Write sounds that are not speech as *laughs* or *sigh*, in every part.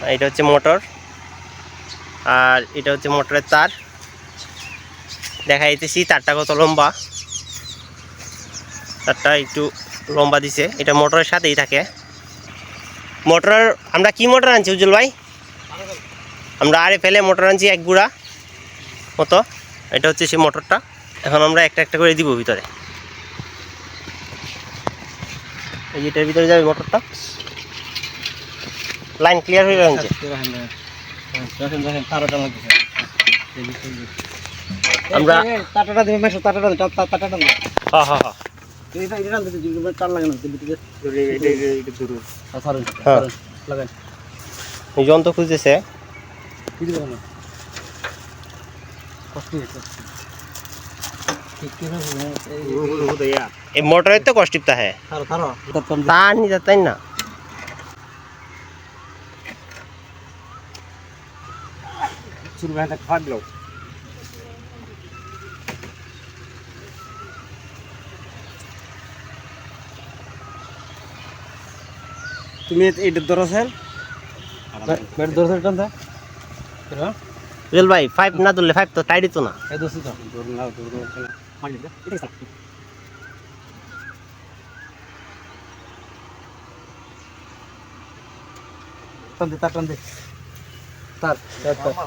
এটা হচ্ছে মোটর। আর এটা হচ্ছে মোটরের তার। দেখা যাইতেছি তারটা কত লম্বা। তারটা একটু লম্বা দিছে। এটা মোটরের সাথেই থাকে। মোটর আমরা কি মোটর আনছি উজ্জ্বল ভাই? আমরা আরে ফেলে মোটর আনছি এক গুঁড়া মতো। এটা হচ্ছে সেই মোটরটা। এখন আমরা একটা একটা করে দিব ভিতরে। এই যে এটার ভিতরে যাবে মোটরটা। লাইন ক্লিয়ার হয়ে গেছে আমরা- টাটাটা দেবে মেশো টাটাটা টাটাটা হ্যাঁ হ্যাঁ হ্যাঁ হ্যাঁ। যন্ত্র খুঁজতেছে কি দিবে না কষ্ট হয়েছে ঠিক কি হয়েছে এই মোটরের তো কষ্ট হ্যাঁ তা নি তাই না শুরু হয় তাকে ফাট দিলো তুমি এটা ধরো স্যার ব্যাট ধরো স্যার টানতে হ্যাঁ উজ্জ্বল ভাই ফাইভ না ধরলে ফাইভ তো টাইডি তো না এই দোষী তো ধরুন না ধরুন মানি দে এটা স্যার টানতে তার টানতে তার তার তার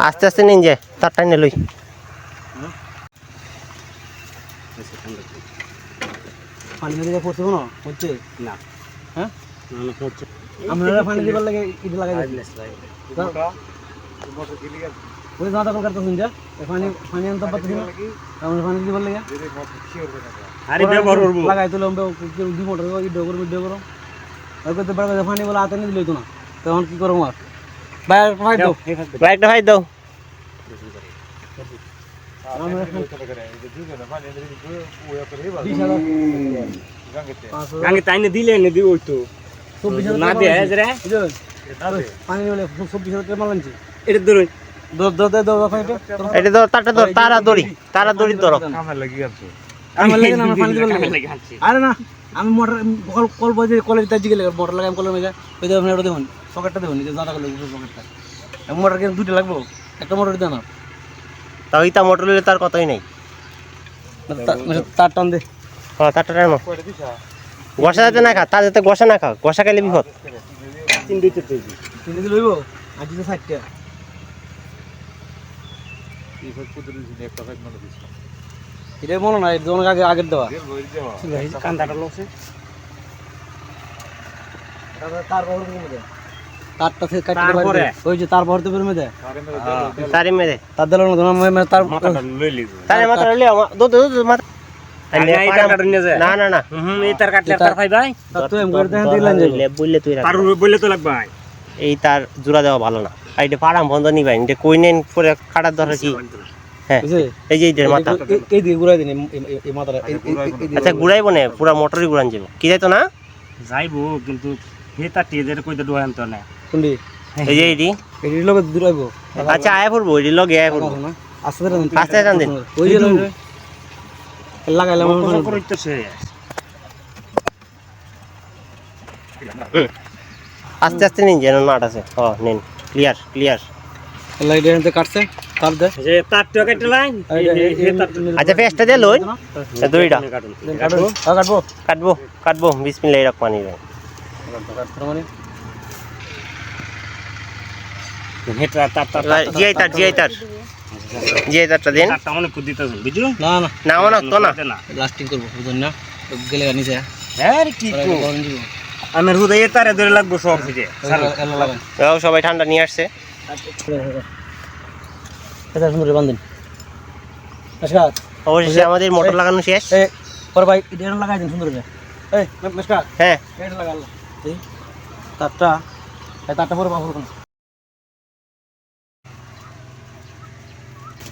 আস্তে আস্তে নিন যে তার টাইনে লই। পানি দিকে পড়ছে না হচ্ছে না। হ্যাঁ? না না আমরা পানি দিবার লাগে ইট লাগাই ওই দাদা কল করতে শুনছা। পানি পানি আনতে পারতেছি না। আমরা পানি দিবার লাগে। আরে ব্যবহার করব। লাগাই তো লম্বে দি মোটর ইট ডগর মিট ডগর আর করতে পারবে পানি বলে হাতে নিয়ে দিলই তো না। তখন কি করব আর? ভাই দাও দিলে দিব তো না দিয়ে। রে? পানি এটা ধরুন এটা ধর তারা দড়ি তারা দড়ি ধরো আমার লাগে না *laughs* আমার পানি দিবার লাগে। আরে না আমি মোটর কল কল বাজে কলেজ তার জিগে লাগে মোটর লাগাম কলের মেজা ওই দেখুন এটা দেখুন সকেটটা দেখুন যে দাদা কলেজ সকেটটা মোটর কিন্তু দুটো লাগবো একটা মোটর দেন না তাও ইতা মোটর লইলে তার কথাই নাই। তার টান দে। হ্যাঁ তারটা টানো গোসা যাতে না খা তা যাতে গোসা না খা গোসা খাইলে বিপদ। তিন দুইটা তৈরি তিনটে দিলে লইব? আজ তো ষাটটা? এটা মনে নাই আগে আগের দেওয়া। কান্দাটা লোকছে তার বহর কমে দেয় তারটা থেকে কাটতে তারপরে? ওই যে তার বহর তো বেরমে তারি মেরে তার দিল না তোমার তার মাথাটা লই লিব। তারে মাথা লইলে দো দো দো মাথা এই তারটা নিয়ে যায় না না না। হুম এই তার কাটলে তার পাই ভাই তার এম করে দেন দিলেন যাবে। বললে তুই তার বললে তো লাগবে এই তার জোড়া দেওয়া ভালো না। আর এটা পাড়াম বন্ধ এটা কই নেন পরে কাটার দরকার কি? হ্যাঁ। বুঝছে এই যে এইটার মাথা। এই- এই- এই দিকে ঘুরাই দিন এই- এই- এই মাথাটা। এই- এই- এই- এই দিকে আচ্ছা ঘুরাইব না পুরা মোটরই ঘুরান যাব কি যাইতো না? যাইবো কিন্তু হে তার টেজের কইতে ডোয়ান তো না। কোনটি এই যে এইটি। এই লোক দূরাইবো। আচ্ছা আয়া পড়ব এটি লগে আয়া পড়ব আস্তে আস্তে টান দিন। ওই যে লাগাইলাম কথা কইতে সে আস্তে আস্তে নিন যেন নাট আছে। হ নিন। Clear clear. লাইট কাটছে। তার দে যে কেটে লাইন আচ্ছা লই কাটবো হ্যাঁ, কাটবো কাটবো কাটবো বিসমিল্লাহির রহমানির রহিম মানে মনে হ্যাঁ সবাই ঠান্ডা নিয়ে আসছে এটা সুন্দর বান্ধেন আচ্ছা অবশেষে আমাদের মোটর লাগানো শেষ। ভাই এটা লাগাই দিন সুন্দর করে। এই মেশকা হ্যাঁ। এটা লাগা আল্লাহ। এই তারটা তারটা পরে বাবুর কোন।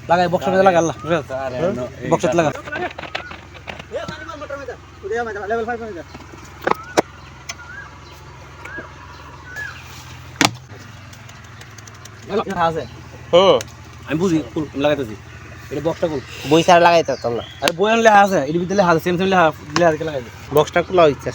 লাগাই বক্সের মধ্যে লাগা আল্লাহ। বক্সের লাগা আছে হুম আমি বুঝি কুল লাগাইতেছি। এটা বক্সটা কুল। বই সার লাগাইতে না আরে বয়ান লেখা আছে এর ভিতরে লেখা আছে সেম সেম লেখা লেখা লাগাই বক্সটা খোলা হচ্ছে